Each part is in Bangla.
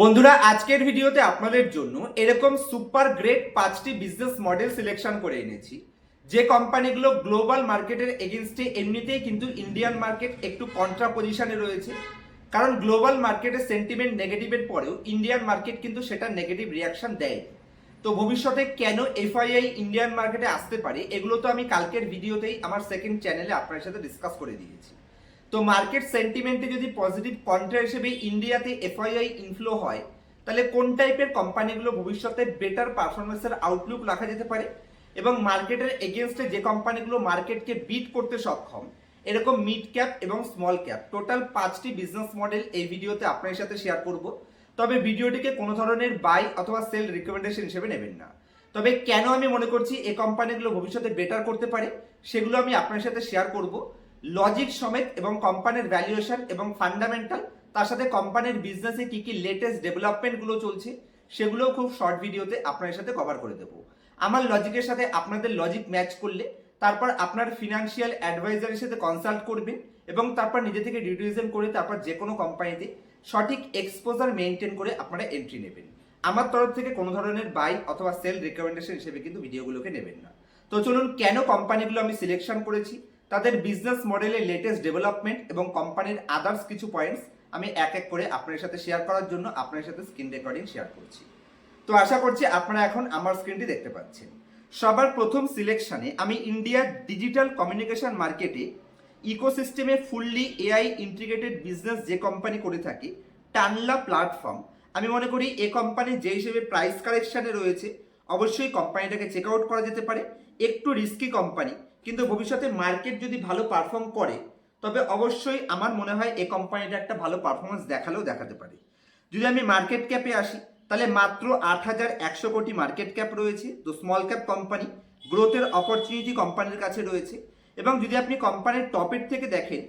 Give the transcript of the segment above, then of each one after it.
বন্ধুরা, আজকের ভিডিওতে আপনাদের জন্য এরকম সুপার গ্রেট পাঁচটি বিজনেস মডেল সিলেকশন করে এনেছি। যে কোম্পানিগুলো গ্লোবাল মার্কেটের এগেনস্টে এমনিতেই কিন্তু ইন্ডিয়ান মার্কেট একটু কন্ট্রা পজিশনে রয়েছে। কারণ গ্লোবাল মার্কেটের সেন্টিমেন্ট নেগেটিভের পরেও ইন্ডিয়ান মার্কেট কিন্তু সেটা নেগেটিভ রিয়াকশন দেয় তো ভবিষ্যতে কেন এফআইআই ইন্ডিয়ান মার্কেটে আসতে পারে, এগুলো তো আমি কালকের ভিডিওতেই আমার সেকেন্ড চ্যানেলে আপনার সাথে ডিসকাস করে দিয়েছি। তো মার্কেট সেন্টিমেন্টে যদি পজিটিভ কন্ট্রা হিসেবে ইন্ডিয়াতে এফআইআই ইনফ্লো হয়, তাহলে কোন টাইপের কোম্পানিগুলো ভবিষ্যতে বেটার পারফরমেন্সের আউটলুক রাখা যেতে পারে? এবং মার্কেটের এগেনস্টে যে কোম্পানিগুলো মার্কেটকে বিট করতে সক্ষম, এরকম মিড ক্যাপ এবং স্মল ক্যাপ টোটাল পাঁচটি বিজনেস মডেল এই ভিডিওতে আপনার সাথে শেয়ার করব। তবে ভিডিওটিকে কোনো ধরনের বাই অথবা সেল রিকমেন্ডেশন হিসেবে নেবেন না। তবে কেন আমি মনে করছি এই কোম্পানিগুলো ভবিষ্যতে বেটার করতে পারে, সেগুলো আমি আপনার সাথে শেয়ার করব। লজিক সমেত এবং কোম্পানির ভ্যালুয়েশন এবং ফান্ডামেন্টাল তার সাথে কোম্পানির বিজনেসে কি কি লেটেস্ট ডেভেলপমেন্টগুলো চলছে, সেগুলোও খুব শর্ট ভিডিওতে আপনার সাথে কভার করে দেবো। আমার লজিকের সাথে আপনাদের লজিক ম্যাচ করলে, তারপর আপনার ফিনান্সিয়াল অ্যাডভাইজারের সাথে কনসাল্ট করবেন এবং তারপর নিজে থেকে ডিউটিজম করে তারপর যে কোনো কোম্পানিতে সঠিক এক্সপোজার মেনটেন করে আপনারা এন্ট্রি নেবেন। আমার তরফ থেকে কোনো ধরনের বাই অথবা সেল রিকমেন্ডেশন হিসেবে কিন্তু ভিডিওগুলোকে নেবেন না। তো চলুন কেন কোম্পানিগুলো আমি সিলেকশন করেছি তাদের বিজনেস মডেলের লেটেস্ট ডেভেলপমেন্ট এবং কোম্পানির আদার্স কিছু পয়েন্টস আমি এক এক করে আপনার সাথে শেয়ার করার জন্য আপনার সাথে স্ক্রিন রেকর্ডিং শেয়ার করছি। তো আশা করছি আপনারা এখন আমার স্ক্রিনটি দেখতে পাচ্ছেন। সবার প্রথম সিলেকশনে আমি ইন্ডিয়ার ডিজিটাল কমিউনিকেশন মার্কেটে ইকোসিস্টেমে ফুললি এআই ইন্টিগ্রেটেড বিজনেস যে কোম্পানি করে থাকি টানলা প্ল্যাটফর্ম আমি মনে করি এ কোম্পানি যে হিসেবে প্রাইস কারেকশানে রয়েছে, অবশ্যই কোম্পানিটাকে চেক আউট করা যেতে পারে। একটু রিস্কি কোম্পানি কিন্তু ভবিষ্যতে মার্কেট যদি ভালো পারফর্ম করে, তবে অবশ্যই আমার মনে হয় এই কোম্পানিটা একটা ভালো পারফরমেন্স দেখালেও দেখাতে পারে। যদি আমি মার্কেট ক্যাপে আসি, তাহলে মাত্র আট হাজার একশো কোটি মার্কেট ক্যাপ রয়েছে, তো স্মল ক্যাপ কোম্পানি গ্রোথের অপরচুনিটি কোম্পানির কাছে রয়েছে। এবং যদি আপনি কোম্পানির টপের থেকে দেখেন,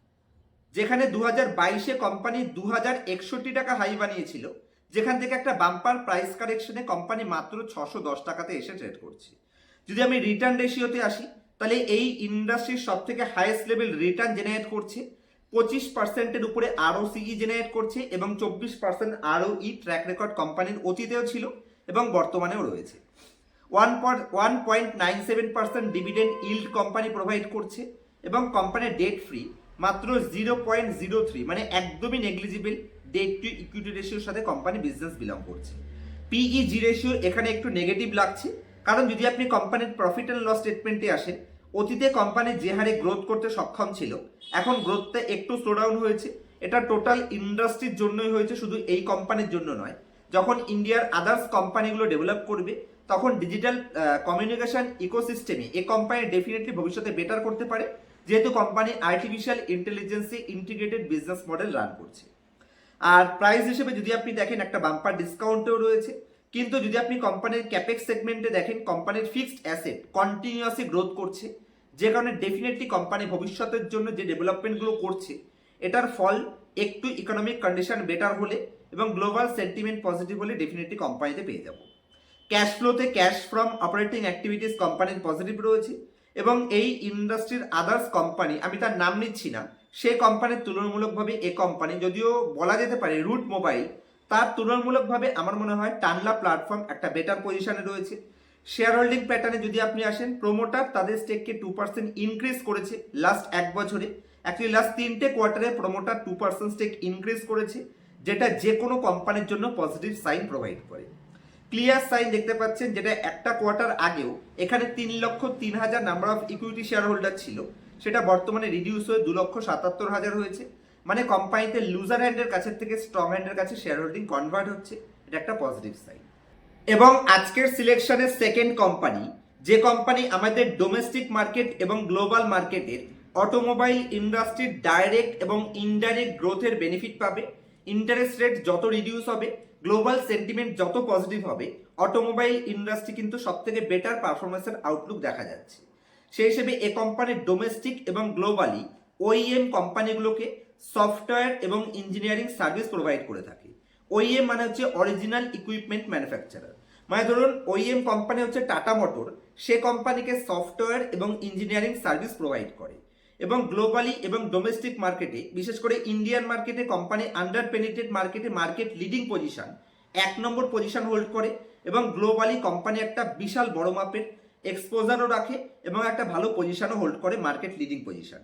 যেখানে দু হাজার বাইশে কোম্পানি দু হাজার একষট্টি টাকা হাই বানিয়েছিল, যেখান থেকে একটা বাম্পার প্রাইস কারেকশনে কোম্পানি মাত্র ছশো দশ টাকাতে এসে ট্রেড করছে। যদি আমি রিটার্ন রেশিওতে আসি তাহলে এই ইন্ডাস্ট্রির সব থেকে হাইয়েস্ট লেভেল রিটার্ন জেনারেট করছে, পঁচিশ পার্সেন্টের উপরে আরও সিই জেনারেট করছে এবং চব্বিশ পার্সেন্ট আরও ই ট্র্যাক রেকর্ড কোম্পানির অতীতেও ছিল এবং বর্তমানেও রয়েছে। One point one point nine seven percent dividend yield company provide করছে এবং কোম্পানির ডেট ফ্রি মাত্র জিরো পয়েন্ট জিরো থ্রি মানে একদমই নেগলিজিবল ডেট টু ইকুইটি রেশিওর সাথে কোম্পানি বিজনেস বিলং করছে। পিই জি রেশিও এখানে একটু নেগেটিভ লাগছে, কারণ যদি আপনি কোম্পানির প্রফিট অ্যান্ড লস স্টেটমেন্টে আসেন অতীতে কোম্পানি যে হারে গ্রোথ করতে সক্ষম ছিল, এখন গ্রোথটা একটু স্লোডাউন হয়েছে। এটা টোটাল ইন্ডাস্ট্রির জন্যই হয়েছে, শুধু এই কোম্পানির জন্য নয়। যখন ইন্ডিয়ার আদার্স কোম্পানিগুলো ডেভেলপ করবে, তখন ডিজিটাল কমিউনিকেশন ইকোসিস্টেমে এই কোম্পানি ডেফিনেটলি ভবিষ্যতে বেটার করতে পারে, যেহেতু কোম্পানি আর্টিফিশিয়াল ইন্টেলিজেন্সে ইন্টিগ্রেটেড বিজনেস মডেল রান করছে। আর প্রাইস হিসেবে যদি আপনি দেখেন, একটা বাম্পার ডিসকাউন্টেও রয়েছে। কিন্তু যদি আপনি কোম্পানির ক্যাপেক্স সেগমেন্টে দেখেন কোম্পানির ফিক্সড অ্যাসেট কন্টিনিউয়াসলি গ্রোথ করছে। যে কারণে ডেফিনেটলি কোম্পানি ভবিষ্যতের জন্য যে ডেভেলপমেন্টগুলো করছে, এটার ফল একটু ইকোনমিক কন্ডিশন বেটার হলে এবং গ্লোবাল সেন্টিমেন্ট পজিটিভ হলে ডেফিনেটলি কোম্পানিতে পেয়ে যাব। ক্যাশ ফ্লোতে ক্যাশ ফ্রম অপারেটিং অ্যাক্টিভিটিস কোম্পানির পজিটিভ রয়েছে এবং এই ইন্ডাস্ট্রির আদার্স কোম্পানি আমি তার নাম নিচ্ছি না, সে কোম্পানির তুলনামূলকভাবে এ কোম্পানি যদিও বলা যেতে পারে রুট মোবাইল তার তুলনামূলকভাবে আমার মনে হয় টানলা প্ল্যাটফর্ম একটা বেটার পজিশনে রয়েছে। শেয়ার হোল্ডিং প্যাটার্নে যদি আপনি আসেন প্রোমোটার তাদের স্টেককে টু পার্সেন্ট ইনক্রিজ করেছে লাস্ট এক বছরে। অ্যাকচুয়ালি লাস্ট তিনটে কোয়ার্টারে promoter two percent stake increase করেছে, যেটা যে কোনো কোম্পানির জন্য পজিটিভ সাইন প্রোভাইড করে। ক্লিয়ার সাইন দেখতে পাচ্ছেন, যেটা একটা কোয়ার্টার আগেও এখানে তিন লক্ষ তিন হাজার number of equity share holder ছিল। সেটা বর্তমানে রিডিউস হয়ে দু লক্ষ সাতাত্তর হাজার হয়েছে। মানে কোম্পানিতে লুজার হ্যান্ডের কাছের থেকে স্ট্রং হ্যান্ডের কাছে শেয়ার হোল্ডিং কনভার্ট হচ্ছে। এটা একটা পজিটিভ সাইন এবং আজকের সিলেকশনের সেকেন্ড কোম্পানি যে কোম্পানি আমাদের ডোমেস্টিক মার্কেট এবং গ্লোবাল মার্কেটের অটোমোবাইল ইন্ডাস্ট্রির ডাইরেক্ট এবং ইনডাইরেক্ট গ্রোথের বেনিফিট পাবে। ইন্টারেস্ট রেট যত রিডিউস হবে গ্লোবাল সেন্টিমেন্ট যত পজিটিভ হবে অটোমোবাইল ইন্ডাস্ট্রি কিন্তু সব থেকে বেটার পারফরমেন্সের আউটলুক দেখা যাচ্ছে। সেই হিসেবে এ কোম্পানির ডোমেস্টিক এবং গ্লোবালি ওইএম কোম্পানিগুলোকে সফটওয়্যার এবং ইঞ্জিনিয়ারিং সার্ভিস প্রোভাইড করে থাকে। ওইএম মানে হচ্ছে অরিজিনাল ইকুইপমেন্ট ম্যানুফ্যাকচারার মানে ধরুন ওইএম কোম্পানি হচ্ছে টাটা মোটর সে কোম্পানিকে সফটওয়্যার এবং ইঞ্জিনিয়ারিং সার্ভিস প্রোভাইড করে। এবং গ্লোবালি এবং ডোমেস্টিক মার্কেটে বিশেষ করে ইন্ডিয়ান মার্কেটে কোম্পানি আন্ডার পেনিটেড মার্কেটে মার্কেট লিডিং পজিশন এক নম্বর পজিশন হোল্ড করে। এবং গ্লোবালি কোম্পানি একটা বিশাল বড় মাপের এক্সপোজারও রাখে এবং একটা ভালো পজিশনও হোল্ড করে মার্কেট লিডিং পজিশন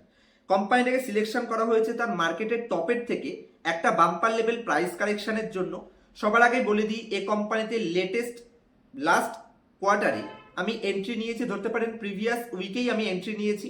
কোম্পানিটাকে সিলেকশন করা হয়েছে তার মার্কেটের টপের থেকে একটা বাম্পার লেভেল প্রাইস কারেকশনের জন্য। সবার আগে বলে দিই, এ কোম্পানিতে লেটেস্ট লাস্ট কোয়ার্টারে আমি এন্ট্রি নিয়েছি। ধরতে পারেন প্রিভিয়াস উইকেই আমি এন্ট্রি নিয়েছি।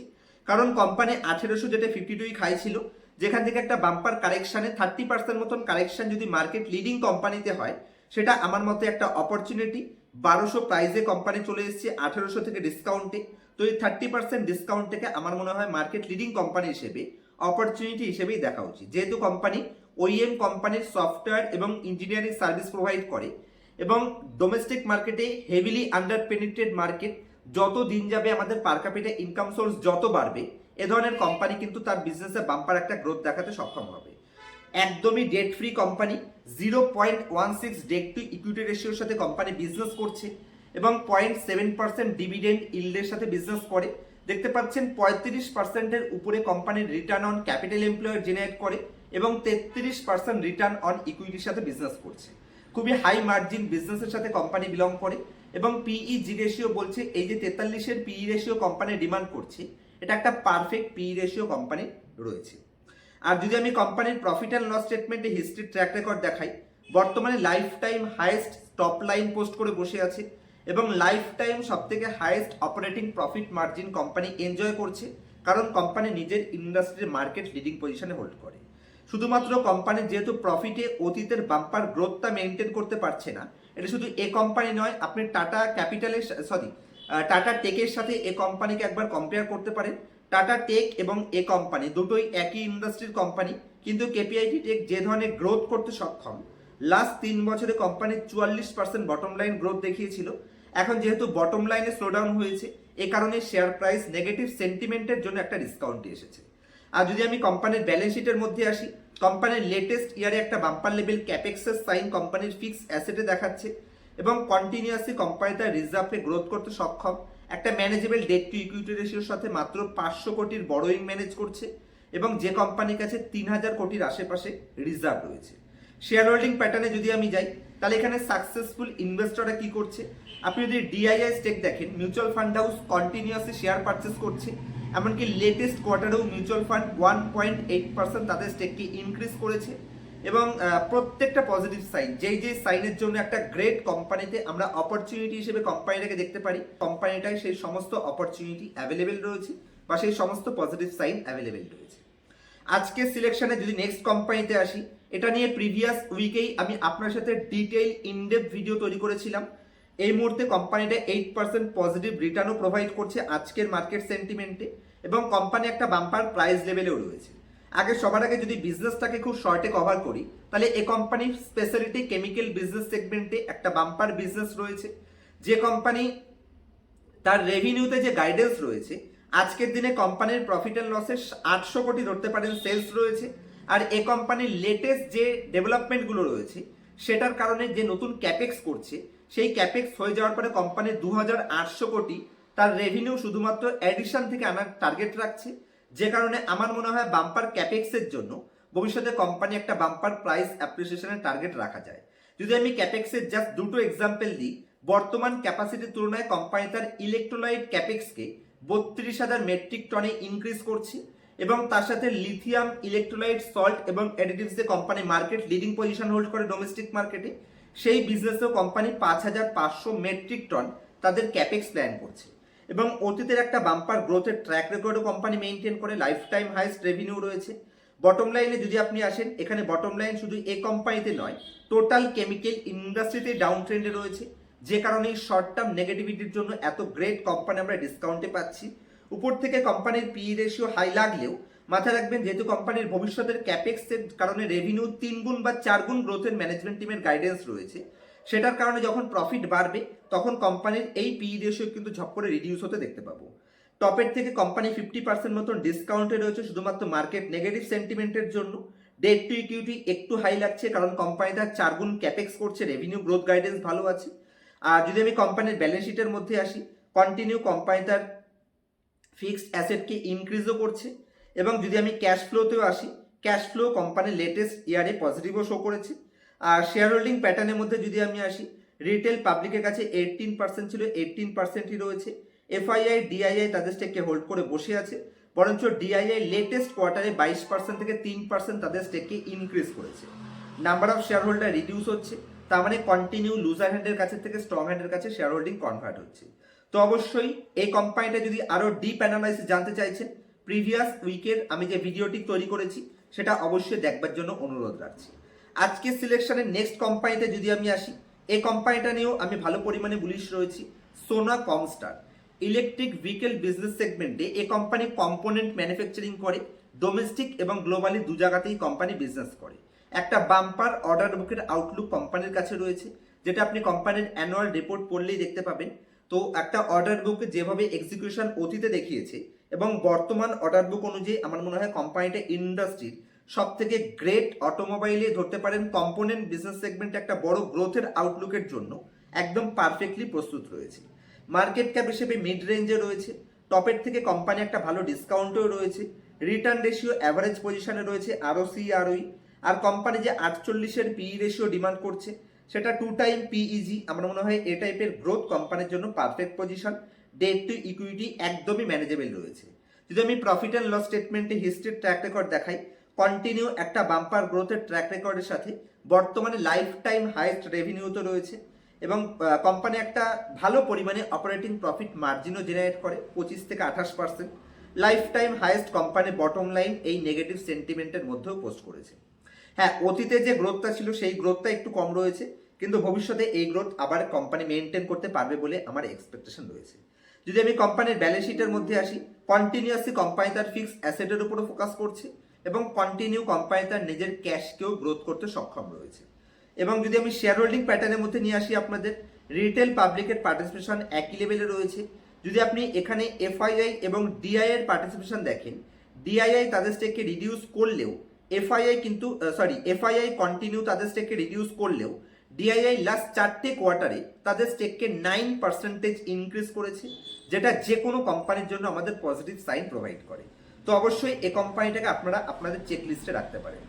কারণ কোম্পানি আঠেরোশো যেটা ফিফটি টুই খাই ছিল, যেখান থেকে একটা বাম্পার কারেকশানে থার্টি পার্সেন্ট মতন কারেকশন যদি মার্কেট লিডিং কোম্পানিতে হয়, সেটা আমার মতে একটা অপরচুনিটি বারোশো প্রাইজে কোম্পানি চলে এসছে, আঠেরোশো থেকে ডিসকাউন্টে তো এই থার্টি পার্সেন্ট ডিসকাউন্ট থেকে আমার মনে হয় মার্কেট লিডিং কোম্পানি হিসেবে অপরচুনিটি হিসেবেই দেখা উচিত। যেহেতু কোম্পানি ওইএম কোম্পানির সফটওয়্যার এবং ইঞ্জিনিয়ারিং সার্ভিস প্রোভাইড করে এবং ডোমেস্টিক মার্কেটে হেভিলি আন্ডার পেনিট্রেড মার্কেট যত দিন যাবে আমাদের পার ইনকাম সোর্স যত বাড়বে, এ ধরনের কোম্পানি কিন্তু তার বিজনেসে বাম্পার একটা গ্রোথ দেখাতে সক্ষম হবে। একদমই debt free company zero point one six debt to equity রেশিওর সাথে কোম্পানি বিজনেস করছে। এবং পয়েন্ট সেভেন পার্সেন্ট ডিভিডেন্ড ইল্ডের সাথে বিজনেস করে। দেখতে পাচ্ছেন পঁয়ত্রিশ পার্সেন্টের উপরে কোম্পানির return on capital employer generate করে এবং তেত্রিশ পার্সেন্ট রিটার্ন অন ইকুইটির সাথে বিজনেস করছে। খুবই হাই মার্জিন বিজনেসের সাথে কোম্পানি বিলং করে এবং পিই জি রেশিও বলছে এই যে তেতাল্লিশের পিই রেশিও কোম্পানি ডিমান্ড করছে, এটা একটা পারফেক্ট পিই রেশিও কোম্পানি রয়েছে। আর যদি আমি কোম্পানির প্রফিট অ্যান্ড লস স্টেটমেন্টে হিস্ট্রি ট্র্যাক রেকর্ড দেখাই, বর্তমানে lifetime highest top line post করে বসে আছে। এবং লাইফ টাইম সব থেকে highest operating profit margin company enjoy করছে, কারণ কোম্পানি নিজের ইন্ডাস্ট্রির মার্কেট লিডিং পজিশনে হোল্ড করে। শুধুমাত্র কোম্পানি যেহেতু প্রফিটে অতীতের বাম্পার গ্রোথটা মেনটেন করতে পারছে না, এটা শুধু এ কোম্পানি নয়, আপনি টাটা ক্যাপিটালের সরি টাটা টেকের সাথে এ কোম্পানিকে একবার কম্পেয়ার করতে পারেন। টাটা টেক এবং এ কোম্পানি দুটোই একই ইন্ডাস্ট্রির কোম্পানি কিন্তু কেপিআইটি টেক যে ধরনের গ্রোথ করতে সক্ষম। লাস্ট তিন বছরে কোম্পানির চুয়াল্লিশ পার্সেন্ট বটম লাইন গ্রোথ দেখিয়েছিল। এখন যেহেতু বটম লাইনে স্লোডাউন হয়েছে, এ কারণে শেয়ার প্রাইস নেগেটিভ সেন্টিমেন্টের জন্য একটা ডিসকাউন্টে এসেছে। আর যদি আমি কোম্পানির ব্যালেন্স শিটের মধ্যে আসি কোম্পানির লেটেস্ট ইয়ারে একটা বাম্পার লেভেল ক্যাপেক্সের সাইন কোম্পানির ফিক্স অ্যাসেটে দেখাচ্ছে এবং কন্টিনিউয়াসলি কোম্পানি তার রিজার্ভে গ্রোথ করতে সক্ষম। একটা ম্যানেজেবল ডেট টু ইকুইটি রেশিওর সাথে মাত্র পাঁচশো কোটির বড়োইং ম্যানেজ করছে এবং যে কোম্পানির কাছে তিন হাজার কোটির আশেপাশে রিজার্ভ রয়েছে। শেয়ার হোল্ডিং প্যাটার্নে যদি আমি যাই, তাহলে এখানে সাকসেসফুল ইনভেস্টররা কি করছে? আপনি যদি ডিআইআই স্টেক দেখেন mutual fund house continuously share purchase করছে, এমনকি latest কোয়ার্টারেও mutual fund one point eight percent তাদের স্টেককে ইনক্রিজ করেছে। এবং প্রত্যেকটা পজিটিভ সাইন যেই যেই সাইনের জন্য একটা গ্রেট কোম্পানিতে আমরা অপরচুনিটি হিসেবে কোম্পানিটাকে দেখতে পারি কোম্পানিটায় সেই সমস্ত অপরচুনিটি অ্যাভেলেবেল রয়েছে বা সেই সমস্ত পজিটিভ সাইন অ্যাভেলেবেল রয়েছে। আজকে সিলেকশনে যদি নেক্সট কোম্পানিতে আসি এটা নিয়ে প্রিভিয়াস উইকেই আমি আপনার সাথে ডিটেইল ইনডেপ ভিডিও তৈরি করেছিলাম। এই মুহূর্তে কোম্পানিটা এইট পার্সেন্ট পজিটিভ রিটার্নও প্রোভাইড করছে আজকের মার্কেট সেন্টিমেন্টে এবং কোম্পানি একটা বাম্পার প্রাইস লেভেলেও রয়েছে। আগে সবার আগে যদি বিজনেসটাকে খুব শর্টে কভার করি, তাহলে এ কোম্পানির স্পেশালিটি কেমিক্যাল বিজনেস সেগমেন্টে একটা বাম্পার বিজনেস রয়েছে। যে কোম্পানি তার রেভিনিউতে যে গাইডেন্স রয়েছে, আজকের দিনে কোম্পানির প্রফিট অ্যান্ড লসের আটশো কোটি ধরতে পারেন সেলস রয়েছে। আর এ কোম্পানির লেটেস্ট যে ডেভেলপমেন্টগুলো রয়েছে, সেটার কারণে যে নতুন ক্যাপেক্স করছে, সেই ক্যাপেক্স হয়ে যাওয়ার পরে কোম্পানির দু কোটি তার রেভিনিউ শুধুমাত্র অ্যাডিশন থেকে আনার টার্গেট রাখছে। যে কারণে আমার মনে হয় বাম্পার ক্যাপেক্সের জন্য ভবিষ্যতে কোম্পানি একটা বাম্পার প্রাইস অ্যাপ্রিসিয়েশনের টার্গেট রাখা যায়। যদি আমি ক্যাপেক্সের জাস্ট দুটো এক্সাম্পল দিই, বর্তমান ক্যাপাসিটির তুলনায় কোম্পানি তার ইলেকট্রোলাইট ক্যাপেক্সকে বত্রিশ হাজার মেট্রিক টনে ইনক্রিজ করছে। এবং তার সাথে লিথিয়াম ইলেকট্রোলাইট সল্ট এবং অ্যাডিটিভসে company market leading position hold করে ডোমেস্টিক মার্কেটে সেই বিজনেসেও কোম্পানি পাঁচ হাজার পাঁচশো মেট্রিক টন তাদের ক্যাপেক্স প্ল্যান করছে। এবং অতীতের একটা বাম্পার গ্রোথের ট্র্যাক রেকর্ডও কোম্পানি মেনটেন করে লাইফ টাইম হাইস্ট রেভিনিউ রয়েছে বটম লাইনে যদি আপনি আসেন, এখানে বটম লাইন শুধু এ কোম্পানিতে নয় টোটাল কেমিক্যাল ইন্ডাস্ট্রিতে ডাউন ট্রেন্ডে রয়েছে। যে কারণে শর্ট টার্ম নেগেটিভিটির জন্য এত গ্রেট কোম্পানি আমরা ডিসকাউন্টে পাচ্ছি। উপর থেকে কোম্পানির পি রেশিও হাই লাগলেও মাথায় রাখবেন, যেহেতু কোম্পানির ভবিষ্যতের ক্যাপেক্সের কারণে রেভিনিউ তিন গুণ বা চার গুণ গ্রোথের ম্যানেজমেন্ট টিমের গাইডেন্স রয়েছে। সেটার কারণে যখন প্রফিট বাড়বে, তখন কোম্পানির এই পি রেশিও কিন্তু ঝপ করে রিডিউস হতে দেখতে পাবো। টপের থেকে কোম্পানি ফিফটি পার্সেন্ট মতন ডিসকাউন্টে রয়েছে, শুধুমাত্র মার্কেট নেগেটিভ সেন্টিমেন্টের জন্য। ডেট টু ইকুইটি একটু হাই লাগছে, কারণ কোম্পানি তার চার গুণ ক্যাপেক্স করছে রেভিনিউ গ্রোথ গাইডেন্স ভালো আছে। আর যদি আমি কোম্পানির ব্যালেন্স শিটের মধ্যে আসি কন্টিনিউ কোম্পানি তার ফিক্সড অ্যাসেটকে ইনক্রিজও করছে এবং যদি আমি ক্যাশ ফ্লোতেও আসি ক্যাশ ফ্লো কোম্পানির লেটেস্ট ইয়ারে পজিটিভও শো করেছে। আর শেয়ার হোল্ডিং প্যাটার্নের মধ্যে যদি আমি আসি রিটেল পাবলিকের কাছে এইটিন পার্সেন্ট ছিল এইটিন পার্সেন্টই রয়েছে। এফআইআই ডিআইআই তাদের স্টেককে হোল্ড করে বসে আছে। বরঞ্চ ডিআইআই লেটেস্ট কোয়ার্টারে বাইশ পার্সেন্ট থেকে তিন পার্সেন্ট তাদের স্টেককে ইনক্রিজ করেছে। Number of shareholder reduce হচ্ছে। তার মানে কন্টিনিউ লুজার হ্যান্ডের কাছে থেকে স্ট্রং হ্যান্ডের কাছে শেয়ার হোল্ডিং কনভার্ট হচ্ছে। তো অবশ্যই এই কোম্পানিটা যদি আরও ডিপ অ্যানালাইসিস জানতে চাইছেন প্রিভিয়াস উইকের আমি যে ভিডিওটি তৈরি করেছি, সেটা অবশ্যই দেখবার জন্য অনুরোধ রাখছি। আজকের সিলেকশনের নেক্সট কোম্পানিতে যদি আমি আসি, এই কোম্পানিটা নিয়েও আমি ভালো পরিমাণে বুলিশ রয়েছি সোনা কমস্টার ইলেকট্রিক ভেহিকেল বিজনেস সেগমেন্টে এই কোম্পানি কম্পোনেন্ট ম্যানুফ্যাকচারিং করে ডোমেস্টিক এবং গ্লোবালি দু জায়গাতেই কোম্পানি বিজনেস করে। একটা বাম্পার অর্ডার বুকের আউটলুক কোম্পানির কাছে রয়েছে, যেটা আপনি কোম্পানির অ্যানুয়াল রিপোর্ট পড়লেই দেখতে পাবেন। তো একটা অর্ডার বুক যেভাবে এক্সিকিউশন অতীতে দেখিয়েছে এবং বর্তমান অর্ডার বুক অনুযায়ী আমার মনে হয় কোম্পানিটা ইন্ডাস্ট্রির সব থেকে গ্রেট অটোমোবাইলে ধরতে পারেন কম্পোনেন্ট বিজনেস সেগমেন্টে একটা বড় গ্রোথের আউটলুকের জন্য একদম পারফেক্টলি প্রস্তুত রয়েছে। মার্কেট ক্যাপ হিসেবে মিড রেঞ্জে রয়েছে টপের থেকে কোম্পানি একটা ভালো ডিসকাউন্টেও রয়েছে রিটার্ন রেশিও অ্যাভারেজ পজিশনে রয়েছে আরও সি আরওই আর কোম্পানি যে আটচল্লিশের পিই রেশিও ডিমান্ড করছে সেটা টু টাইম পিইজি আমার মনে হয় এ টাইপের গ্রোথ কোম্পানির জন্য perfect position debt to equity একদমই ম্যানেজেবল রয়েছে। যদি আমি প্রফিট অ্যান্ড লস স্টেটমেন্টে হিস্ট্রির ট্র্যাক রেকর্ড দেখাই কন্টিনিউ একটা বাম্পার গ্রোথের ট্র্যাক রেকর্ডের সাথে, বর্তমানে লাইফ টাইম হাইস্ট রেভিনিউ তো রয়েছে এবং কোম্পানি একটা ভালো পরিমাণে অপারেটিং প্রফিট মার্জিনও জেনারেট করে, পঁচিশ থেকে আঠাশ percent life time highest company bottom line এই নেগেটিভ সেন্টিমেন্টের মধ্যেও পোস্ট করেছে। হ্যাঁ অতীতে যে গ্রোথটা ছিল, সেই গ্রোথটা একটু কম রয়েছে, কিন্তু ভবিষ্যতে এই গ্রোথ আবার কোম্পানি মেনটেন করতে পারবে বলে আমার এক্সপেকটেশন রয়েছে। যদি আমি কোম্পানির ব্যালেন্স শিটের মধ্যে আসি কন্টিনিউয়াসলি কোম্পানি তার ফিক্স অ্যাসেটের উপরও ফোকাস করছে এবং কন্টিনিউ কোম্পানি তার নিজের ক্যাশকেও গ্রোথ করতে সক্ষম রয়েছে। এবং যদি আমি শেয়ার হোল্ডিং প্যাটার্নের মধ্যে নিয়ে আসি আপনাদের রিটেল পাবলিকের পার্টিসিপেশন একই লেভেলে রয়েছে। যদি আপনি এখানে এফআইআই এবং ডিআই এর পার্টিসিপেশন দেখেন ডিআইআই তাদের স্টেককে রিডিউস করলেও এফআইআই কিন্তু সরি এফআইআই কন্টিনিউ তাদের স্টেককে রিডিউস করলেও ডিআইআই লাস্ট চারটে কোয়ার্টারে তাদের স্টেককে নাইন পার্সেন্টেজ ইনক্রিজ করেছে, যেটা যে কোনো কোম্পানির জন্য আমাদের পজিটিভ সাইন প্রোভাইড করে। তো অবশ্যই এই কোম্পানিটাকে আপনারা আপনাদের চেক লিস্টে রাখতে পারেন।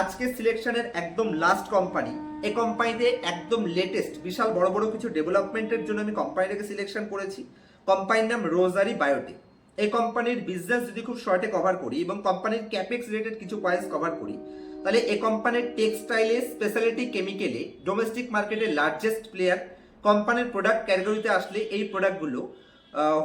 আজকে সিলেকশনের একদম লাস্ট কোম্পানি এই কোম্পানিতে একদম লেটেস্ট বিশাল বড় বড় কিছু ডেভেলপমেন্টের জন্য আমি কোম্পানিটাকে সিলেকশন করেছি। কোম্পানির নাম রোজারি বায়োটেক এই কোম্পানির বিজনেস যদি খুব শর্টে কভার করি এবং কোম্পানির ক্যাপেক্স রিলেটেড কিছু পয়েন্টস কভার করি, তাহলে এই কোম্পানির টেক্সটাইলে স্পেশালিটি কেমিক্যালে ডোমেস্টিক মার্কেটের লার্জেস্ট প্লেয়ার কোম্পানির প্রোডাক্ট ক্যাটাগরিতে আসলে এই প্রোডাক্টগুলো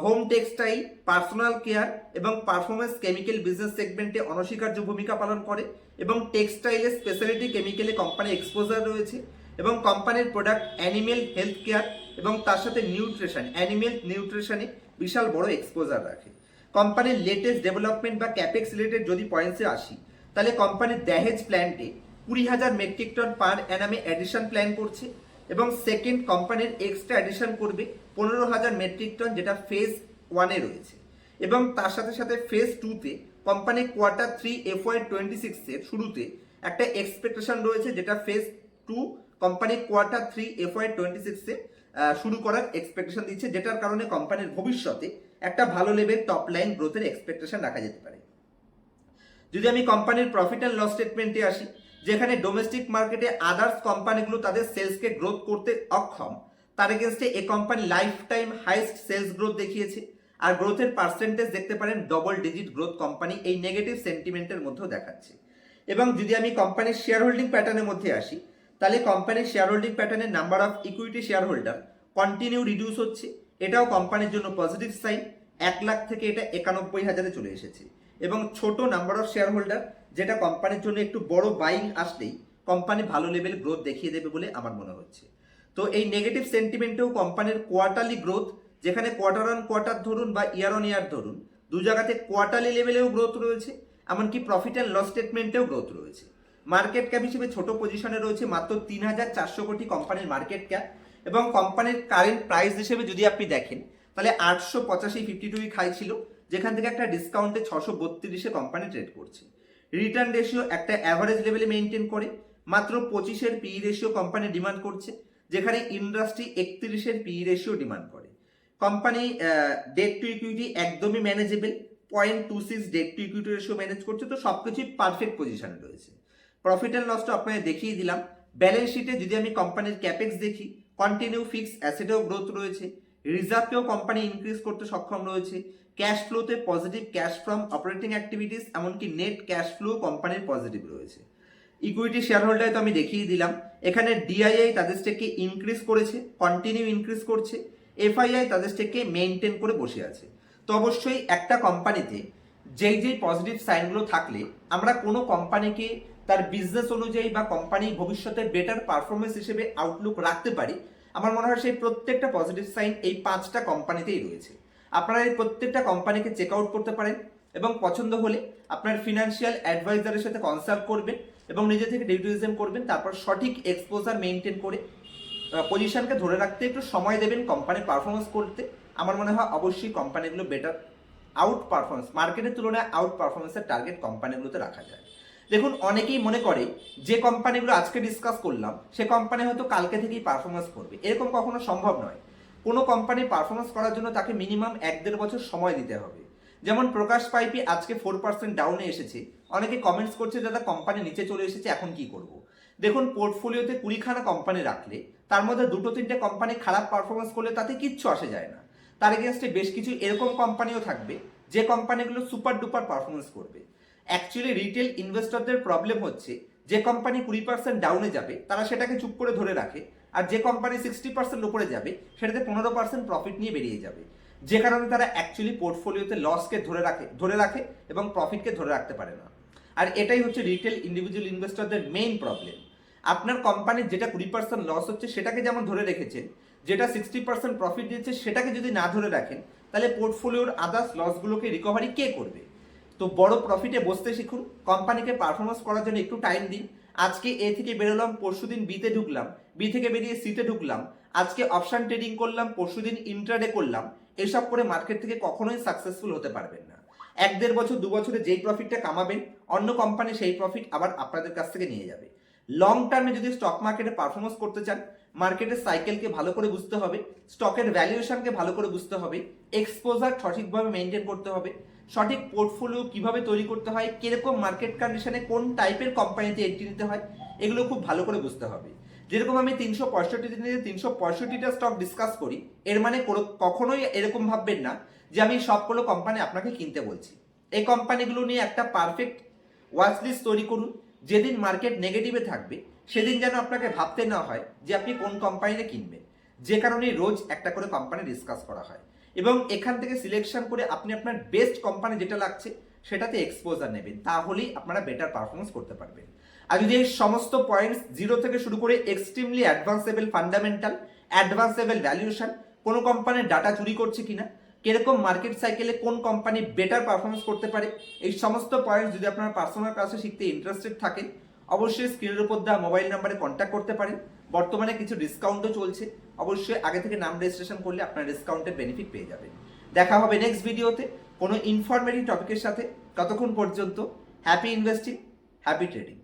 হোম টেক্সটাইল পার্সোনাল কেয়ার এবং পারফরমেন্স কেমিক্যাল বিজনেস সেগমেন্টে অনস্বীকার্য ভূমিকা পালন করে এবং টেক্সটাইলে স্পেশালিটি কেমিক্যালে কোম্পানি এক্সপোজার রয়েছে এবং কোম্পানির প্রোডাক্ট অ্যানিমেল হেলথ কেয়ার এবং তার সাথে নিউট্রিশন অ্যানিমেল নিউট্রিশনে বিশাল বড় এক্সপোজার রাখে। কোম্পানির লেটেস্ট ডেভেলপমেন্ট বা ক্যাপেক্স রিলেটেড যদি পয়েন্টসে আসি, তাহলে কোম্পানির দ্যাহেজ প্ল্যান্টে কুড়ি হাজার মেট্রিক টন পার অ্যানামে অ্যাডিশন প্ল্যান করছে এবং সেকেন্ড কোম্পানির এক্সট্রা অ্যাডিশন করবে পনেরো হাজার মেট্রিক টন যেটা ফেজ ওয়ানে রয়েছে। এবং তার সাথে সাথে ফেজ টুতে company quarter three F Y twenty সিক্সের শুরুতে একটা এক্সপেকটেশন রয়েছে যেটা phase two company quarter three F Y twenty সিক্সে শুরু করার এক্সপেকটেশন দিচ্ছে, যেটার কারণে কোম্পানির ভবিষ্যতে একটা ভালো লেভেল টপ লাইন গ্রোথের এক্সপেকটেশন রাখা যেতে পারে। যদি আমি কোম্পানির প্রফিট অ্যান্ড লস স্টেটমেন্টে আসি, যেখানে ডোমেস্টিক মার্কেটে আদার্স কোম্পানিগুলো তাদের সেলসকে গ্রোথ করতে অক্ষম, তার এগেনস্টে এ company life time highest sales growth দেখিয়েছে, আর গ্রোথের পার্সেন্টেজ দেখতে পারেন ডবল ডিজিট গ্রোথ কোম্পানি এই নেগেটিভ সেন্টিমেন্টের মধ্যেও দেখাচ্ছে। এবং যদি আমি কোম্পানির শেয়ার হোল্ডিং প্যাটার্নের মধ্যে আসি, তাহলে কোম্পানির শেয়ার হোল্ডিং প্যাটার্নের number of equity share holder continue reduce হচ্ছে এটাও কোম্পানির জন্য পজিটিভ সাইন এক লাখ থেকে এটা একানব্বই হাজারে চলে এসেছে। এবং ছোট নাম্বার অফ শেয়ার হোল্ডার যেটা কোম্পানির জন্য একটু বড় বাইং আসলেই কোম্পানি ভালো লেভেল গ্রোথ দেখিয়ে দেবে বলে আমার মনে হচ্ছে। তো এই নেগেটিভ সেন্টিমেন্টেও কোম্পানির কোয়ার্টারলি গ্রোথ যেখানে কোয়ার্টার অন কোয়ার্টার ধরুন বা ইয়ার অন ইয়ার ধরুন, দু জায়গাতে কোয়ার্টারলি লেভেলেও গ্রোথ রয়েছে, এমনকি প্রফিট অ্যান্ড লস স্টেটমেন্টেও গ্রোথ রয়েছে। মার্কেট ক্যাপ হিসেবে ছোট পজিশনে রয়েছে মাত্র তিন হাজার চারশো কোটি কোম্পানির মার্কেট ক্যাপ এবং কোম্পানির কারেন্ট প্রাইস হিসেবে যদি আপনি দেখেন, তাহলে আটশো পঁচাশি ফিফটি টুই খাই ছিল, যেখান থেকে একটা ডিসকাউন্টে ছশো বত্রিশে কোম্পানি ট্রেড করছে। রিটার্ন রেশিও একটা অ্যাভারেজ লেভেলে মেনটেন করে, মাত্র পঁচিশের পিই রেশিও কোম্পানি ডিমান্ড করছে, যেখানে ইন্ডাস্ট্রি একত্রিশের পিই রেশিও ডিমান্ড করে। কোম্পানি ডেট টু ইকুইটি একদমই manageable point two six debt to equity ratio manage করছে, তো সব কিছুই পারফেক্ট পজিশনে রয়েছে। প্রফিট অ্যান্ড লসটা আপনাদের দেখিয়ে দিলাম ব্যালেন্স শিটে যদি আমি কোম্পানির ক্যাপেক্স দেখি কন্টিনিউ ফিক্স অ্যাসেটেও গ্রোথ রয়েছে রিজার্ভকেও কোম্পানি ইনক্রিজ করতে সক্ষম রয়েছে cash ফ্লোতে positive cash from operating activities এমনকি নেট ক্যাশ ফ্লো কোম্পানির পজিটিভ রয়েছে। ইকুইটি শেয়ার হোল্ডারে তো আমি দেখিয়ে দিলাম, এখানে ডিআইআই তাদের স্টেককে ইনক্রিজ করেছে কন্টিনিউ ইনক্রিজ করছে এফআইআই তাদের স্টেককে মেনটেন করে বসে আছে। তো অবশ্যই একটা কোম্পানিতে যেই যেই পজিটিভ সাইনগুলো থাকলে, আমরা কোনো কোম্পানিকে তার বিজনেস অনুযায়ী বা কোম্পানি ভবিষ্যতে বেটার পারফরমেন্স হিসেবে আউটলুক রাখতে পারি, আমার মনে হয় সেই প্রত্যেকটা পজিটিভ সাইন এই পাঁচটা কোম্পানিতেই রয়েছে। আপনারা এই প্রত্যেকটা কোম্পানিকে চেক আউট করতে পারেন এবং পছন্দ হলে আপনার ফিনান্সিয়াল অ্যাডভাইজারের সাথে কনসাল্ট করবেন এবং নিজে থেকে ডিউটিজম করবেন, তারপর সঠিক এক্সপোজার মেনটেন করে পজিশনকে ধরে রাখতে একটু সময় দেবেন কোম্পানির পারফরমেন্স করতে। আমার মনে হয় অবশ্যই কোম্পানিগুলো বেটার আউট পারফরমেন্স মার্কেটের তুলনায় আউট পারফরমেন্সের টার্গেট কোম্পানিগুলোতে রাখা যায়। দেখুন, অনেকেই মনে করে যে কোম্পানিগুলো আজকে ডিসকাস করলাম, সে কোম্পানি হয়তো কালকে থেকেই পারফরমেন্স করবে। এরকম কখনো সম্ভব নয়। কোনো কোম্পানি পারফরমেন্স করার জন্য তাকে মিনিমাম এক দেড় বছর সময় দিতে হবে। যেমন প্রকাশ পাইপি আজকে ফোর পার্সেন্ট ডাউনে এসেছে। অনেকে কমেন্টস করছে, দাদা কোম্পানি নিচে চলে এসেছে, এখন কি করব? দেখুন পোর্টফোলিওতে কুড়িখানা কোম্পানি রাখলে, তার মধ্যে দুটো তিনটে কোম্পানি খারাপ পারফরমেন্স করলে তাতে কিচ্ছু আসে যায় না। তার এগেনস্টে বেশ কিছু এরকম কোম্পানিও থাকবে, যে কোম্পানিগুলো সুপার ডুপার পারফরমেন্স করবে। অ্যাকচুয়ালি রিটেল ইনভেস্টরদের প্রবলেম হচ্ছে, যে কোম্পানি কুড়ি পার্সেন্ট ডাউনে যাবে, তারা সেটাকে চুপ করে ধরে রাখে, আর যে কোম্পানি সিক্সটি পার্সেন্ট উপরে যাবে, সেটাতে পনেরো পার্সেন্ট প্রফিট নিয়ে বেরিয়ে যাবে। যে কারণে তারা অ্যাকচুয়ালি পোর্টফোলিওতে লসকে ধরে রাখে ধরে রাখে এবং প্রফিটকে ধরে রাখতে পারে না। আর এটাই হচ্ছে রিটেল ইন্ডিভিজুয়াল ইনভেস্টরদের মেইন প্রবলেম আপনার কোম্পানির যেটা কুড়ি পার্সেন্ট লস হচ্ছে, সেটাকে যেমন ধরে রেখেছেন, যেটা সিক্সটি পার্সেন্ট প্রফিট দিচ্ছে, সেটাকে যদি না ধরে রাখেন, তাহলে পোর্টফোলিওর আদার্স লসগুলোকে রিকভারি কে করবে? তো বড় প্রফিটে বসতে শিখুন। কোম্পানিকে পারফরমেন্স করার জন্য একটু টাইম দিন। আজকে এ থেকে বেরোলাম, পরশুদিন বিতে ঢুকলাম। বি থেকে বেরিয়ে সিতে ঢুকলাম। আজকে অপশন ট্রেডিং করলাম, পরশুদিন ইন্ট্রাডে করলাম। এসব করে মার্কেট থেকে কখনোই সাকসেসফুল হতে পারবেন না। এক দেড় বছর, দু বছরে যেই প্রফিটটা কামাবেন, অন্য কোম্পানি সেই প্রফিট আবার আপনাদের কাছ থেকে নিয়ে যাবে। লং টার্মে যদি স্টক মার্কেটে পারফরমেন্স করতে চান মার্কেটের সাইকেলকে ভালো করে বুঝতে হবে স্টকের ভ্যালুয়েশনকে ভালো করে বুঝতে হবে এক্সপোজার সঠিকভাবে মেনটেন করতে হবে সঠিক পোর্টফোলিও কীভাবে তৈরি করতে হয়, কীরকম মার্কেট কন্ডিশনে কোন টাইপের কোম্পানিতে এন্ট্রি নিতে হয়, এগুলো খুব ভালো করে বুঝতে হবে। যেরকম আমি তিনশো পঁয়ষট্টি দিনে তিনশো পঁয়ষট্টিটা স্টক ডিসকাস করি, এর মানে কখনোই এরকম ভাববেন না যে আমি সবগুলো কোম্পানি আপনাকে কিনতে বলছি। এই কোম্পানিগুলো নিয়ে একটা পারফেক্ট ওয়াচ লিস্ট তৈরি করুন, যেদিন মার্কেট নেগেটিভে থাকবে, সেদিন যেন আপনাকে ভাবতে না হয় যে আপনি কোন কোম্পানিতে কিনবেন। যে কারণে রোজ একটা করে কোম্পানি ডিসকাস করা হয়। এবং এখান থেকে সিলেকশন করে আপনি আপনার বেস্ট কোম্পানি যেটা লাগছে, সেটাতে এক্সপোজার নেবেন। তাহলেই আপনারা বেটার পারফরমেন্স করতে পারবেন। আর যদি এই সমস্ত পয়েন্টস জিরো থেকে শুরু করে extremely advanceable fundamental advanceable valuation কোন কোম্পানির ডাটা চুরি করছে কিনা, কীরকম মার্কেট সাইকেলে কোন কোম্পানি বেটার পারফরমেন্স করতে পারে, এই সমস্ত পয়েন্টস যদি আপনার পার্সোনাল ক্লাসে শিখতে ইন্টারেস্টেড থাকেন অবশ্যই স্ক্রিনের উপর দেওয়া মোবাইল নাম্বারে কন্ট্যাক্ট করতে পারেন। বর্তমানে কিছু ডিসকাউন্টও চলছে। অবশ্যই আগে থেকে নাম রেজিস্ট্রেশন করলে আপনার ডিসকাউন্টের বেনিফিট পেয়ে যাবেন। দেখা হবে নেক্সট ভিডিওতে কোনো ইনফরমেটিভ টপিকের সাথে। ততক্ষণ পর্যন্ত হ্যাপি ইনভেস্টিং হ্যাপি ট্রেডিং